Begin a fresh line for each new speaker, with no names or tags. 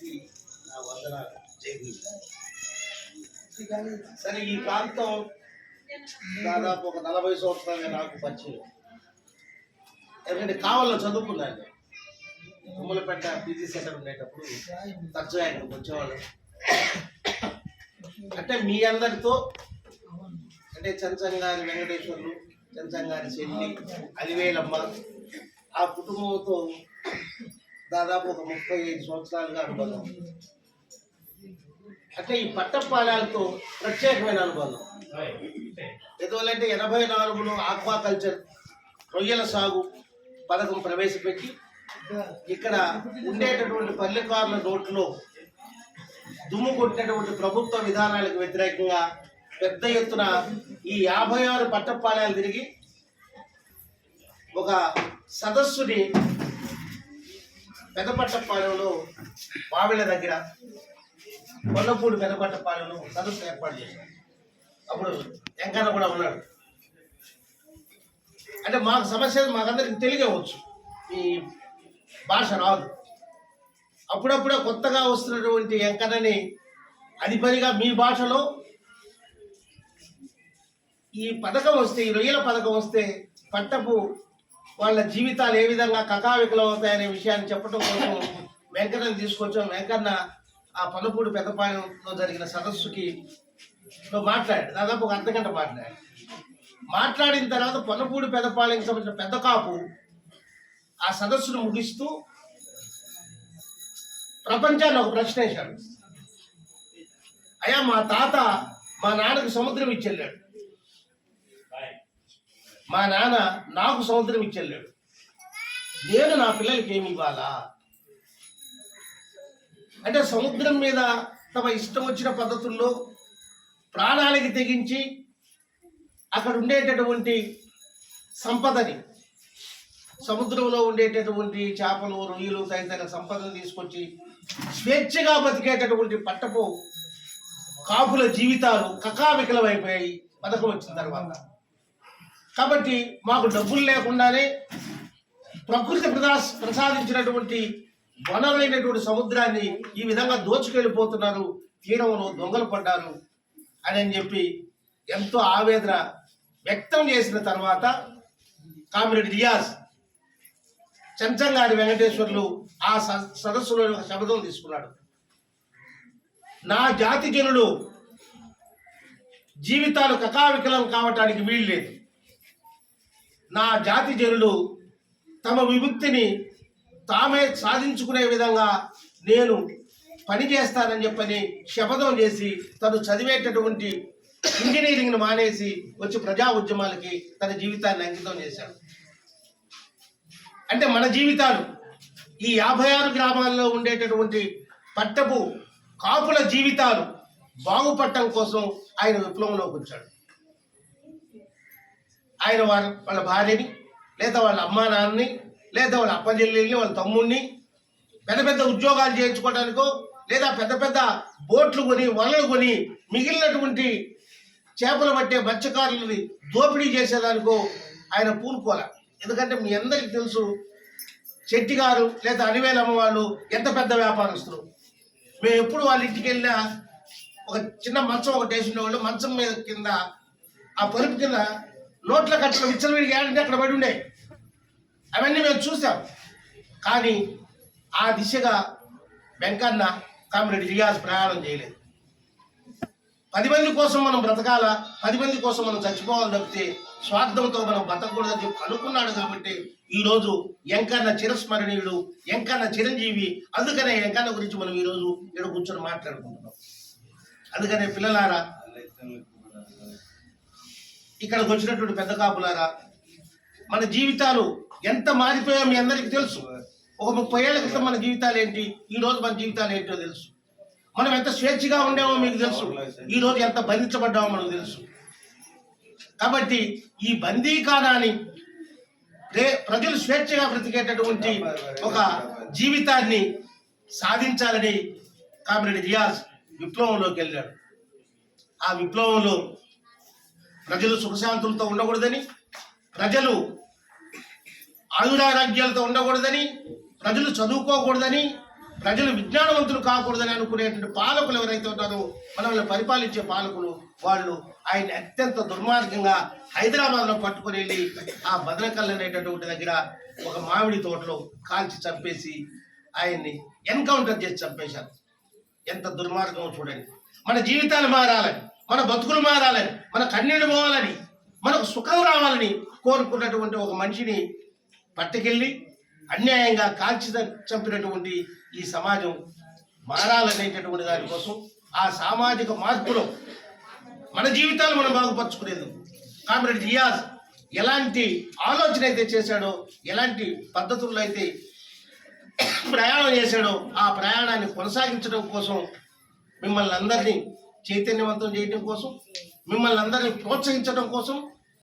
నా వందనాలు సరే ఈ ప్రాంతం దాదాపు ఒక నలభై సంవత్సరాలుగా నాకు పరిచయం. ఎందుకంటే కావాలో చదువుకున్నాను. కుమ్మలపేట పీజీ సెంటర్ ఉండేటప్పుడు తరచుగా ఇక్కడికి వచ్చేవాళ్ళు. అంటే మీ అందరితో అంటే చంచంగారి వెంకటేశ్వర్లు చంచంగారి చెల్లి అలివేలమ్మ ఆ కుటుంబంతో దాదాపు ఒక ముప్పై ఐదు సంవత్సరాలుగా అనుబంధం అంటే ఈ పట్టపాలయాలతో ప్రత్యేకమైన అనుబంధం ఎందువల్లంటే ఎనభై నాలుగులో ఆక్వా కల్చర్ రొయ్యల సాగు పథకం ప్రవేశపెట్టి ఇక్కడ ఉండేటటువంటి పల్లెకారుల రోడ్లో దుమ్ము కొట్టినటువంటి ప్రభుత్వ విధానాలకు వ్యతిరేకంగా పెద్ద ఎత్తున ఈ యాభై ఆరు పట్టపాలయాలు తిరిగి ఒక సదస్సుని పెదపట్టపాలెంలో బావిల దగ్గర కొల్లపూడి పెదపట్టపాలెంలో సదస్సు ఏర్పాటు చేశారు. అప్పుడు వెంకన్న కూడా ఉన్నాడు. అంటే మాకు సమస్య మాకందరికి తెలియవచ్చు ఈ భాష రాదు. అప్పుడప్పుడే కొత్తగా వస్తున్నటువంటి వెంకన్నని అధిపతిగా మీ భాషలో ఈ పథకం వస్తే ఈ రొయ్యల పథకం వస్తే పట్టపు వాళ్ళ జీవితాలు ఏ విధంగా కకావికలం అవుతాయనే విషయాన్ని చెప్పడం కోసం వెంకన్నని తీసుకొచ్చాం. వెంకన్న ఆ పల్లపూడి పెద్దపాలెంలో జరిగిన సదస్సుకి మాట్లాడాడు. దాదాపు ఒక అర్ధగంట మాట్లాడాడు. మాట్లాడిన తర్వాత పొన్నపూడి పెద్దపాలెంకి సంబంధించిన పెద్ద కాపు ఆ సదస్సును ముగిస్తూ ప్రపంచాన్ని ఒక ప్రశ్న వేశాడు. అయ్యా మా తాత మా నాన్నకు సముద్రం ఇచ్చెళ్ళాడు మా నాన్న నాకు సముద్రం ఇచ్చెళ్ళాడు. నేను నా పిల్లలకి ఏమి ఇవ్వాలా? అంటే సముద్రం మీద తమ ఇష్టం వచ్చిన పద్ధతుల్లో ప్రాణాలకి తెగించి అక్కడ ఉండేటటువంటి సంపదని సముద్రంలో ఉండేటటువంటి చేపలు రొయ్యలు తదితర సంపదను తీసుకొచ్చి స్వేచ్ఛగా బతికేటటువంటి పట్టపు కాపుల జీవితాలు కకావికలమైపోయాయి. పథకం వచ్చిన తర్వాత. కాబట్టి మాకు డబ్బులు లేకుండానే ప్రకృతి ప్రదా ప్రసాదించినటువంటి వనరులైనటువంటి సముద్రాన్ని ఈ విధంగా దోచుకెళ్ళిపోతున్నారు. తీరంలో దొంగలు పడ్డారు అని అని చెప్పి ఎంతో ఆవేదన వ్యక్తం చేసిన తర్వాత కామ్రేడ్ రియాజ్ చెంచంగారి వెంకటేశ్వర్లు ఆ స- సదస్సులో ఒక శబ్దం తీసుకున్నాడు. నా జాతి జనులు జీవితాలు కకావికలం కావటానికి వీలు లేదు నా జాతి జనులు తమ విముక్తిని తామే సాధించుకునే విధంగా నేను పని చేస్తానని చెప్పని శపథం చేసి తను చదివేటటువంటి ఇంజనీరింగ్ను మానేసి వచ్చి ప్రజా ఉద్యమాలకి తన జీవితాన్ని అంకితం చేశాడు. అంటే మన జీవితాలు ఈ యాభై ఆరు గ్రామాల్లో ఉండేటటువంటి పట్టపు కాపుల జీవితాలు బాగుపడటం కోసం ఆయన విప్లవంలోకి వచ్చాడు. ఆయన వాళ్ళ వాళ్ళ భార్యని లేదా వాళ్ళ అమ్మా నాన్నని లేదా వాళ్ళ అప్పచెల్లెల్ని వాళ్ళ తమ్ముడిని పెద్ద పెద్ద ఉద్యోగాలు చేయించుకోవడానికో లేదా పెద్ద పెద్ద బోట్లు కొని వలలు కొని మిగిలినటువంటి చేపలు పట్టే మత్స్యకారులని దోపిడీ చేసేదానికో ఆయన పూనుకోల ఎందుకంటే మీ అందరికీ తెలుసు చెట్టి గారు లేదా అనివేలమ్మ అమ్మవాళ్ళు ఎంత పెద్ద వ్యాపారస్తులు. మేము ఎప్పుడు వాళ్ళ ఇంటికి వెళ్ళినా ఒక చిన్న మంచం ఒకటి వేసిన వాళ్ళు మంచం మీద కింద ఆ పరుపు కింద నోట్ల కట్టలు విచ్చలవిడి ఏడంటే అక్కడ పడి ఉండే. అవన్నీ మేము చూసాం. కానీ ఆ దిశగా వెంకన్న కామిరెడ్డి రియాజ్ ప్రయాణం చేయలేదు. పది మంది కోసం మనం బ్రతకాల? పది మంది కోసం మనం చచ్చిపోవాలి తప్పితే స్వార్థంతో మనం బతకూడదని చెప్పి అనుకున్నాడు కాబట్టి ఈరోజు ఎంకన్న చిరస్మరణీయుడు ఎంకన్న చిరంజీవి. అందుకనే ఎంకన్న గురించి మనం ఈరోజు ఇక్కడ కూర్చొని మాట్లాడుకుంటున్నాం. అందుకనే పిల్లలారా ఇక్కడికి వచ్చినటువంటి పెద్ద కాపులారా మన జీవితాలు ఎంత మారిపోయాయో మీ అందరికీ తెలుసు? ఒక ముప్పై ఏళ్ళ క్రితం మన జీవితాలు ఏంటి? ఈ రోజు మన జీవితాలు ఏంటో తెలుసు. మనం ఎంత స్వేచ్ఛగా ఉండేమో మీకు తెలుసు. ఈ రోజు ఎంత బంధించబడ్డామో మనకు తెలుసు. కాబట్టి ఈ బందీకానాన్ని రే ప్రజలు స్వేచ్ఛగా బ్రతికేటటువంటి ఒక జీవితాన్ని సాధించాలని కామ్రేడ్ రియాజ్ విప్లవంలోకి వెళ్ళాడు. ఆ విప్లవంలో ప్రజలు సుఖశాంతులతో ఉండకూడదని ప్రజలు ఆయురారోగ్యాలతో ఉండకూడదని ప్రజలు చదువుకోకూడదని ప్రజలు విజ్ఞానవంతులు కాకూడదని అనుకునేటువంటి పాలకులు ఎవరైతే ఉన్నారో మనల్ని పరిపాలించే పాలకులు వాళ్ళు ఆయన అత్యంత దుర్మార్గంగా హైదరాబాద్లో పట్టుకొని వెళ్ళి ఆ భద్రకల్ అనేటటువంటి దగ్గర ఒక మామిడి తోటలో కాల్చి చంపేసి ఆయన్ని ఎన్కౌంటర్ చేసి చంపేశారు. ఎంత దుర్మార్గం చూడండి. మన జీవితాలు మారాలని. మన బతుకులు మారాలని మన కన్నీళ్ళు పోవాలని మనకు సుఖం రావాలని కోరుకున్నటువంటి ఒక మనిషిని పట్టుకెళ్ళి అన్యాయంగా కాల్చి చంపినటువంటి ఈ సమాజం మారాలనేటటువంటి దానికోసం ఆ సామాజిక మార్పులో మన జీవితాలు మనం బాగుపరుచుకునేది. కామ్రేడ్ రియాజ్ ఎలాంటి ఆలోచన అయితే చేశాడో ఎలాంటి పద్ధతుల్లో అయితే ప్రయాణం చేశాడో ఆ ప్రయాణాన్ని కొనసాగించడం కోసం మిమ్మల్ని అందరినీ చైతన్యవంతం చేయడం కోసం మిమ్మల్ని అందరినీ ప్రోత్సహించడం కోసం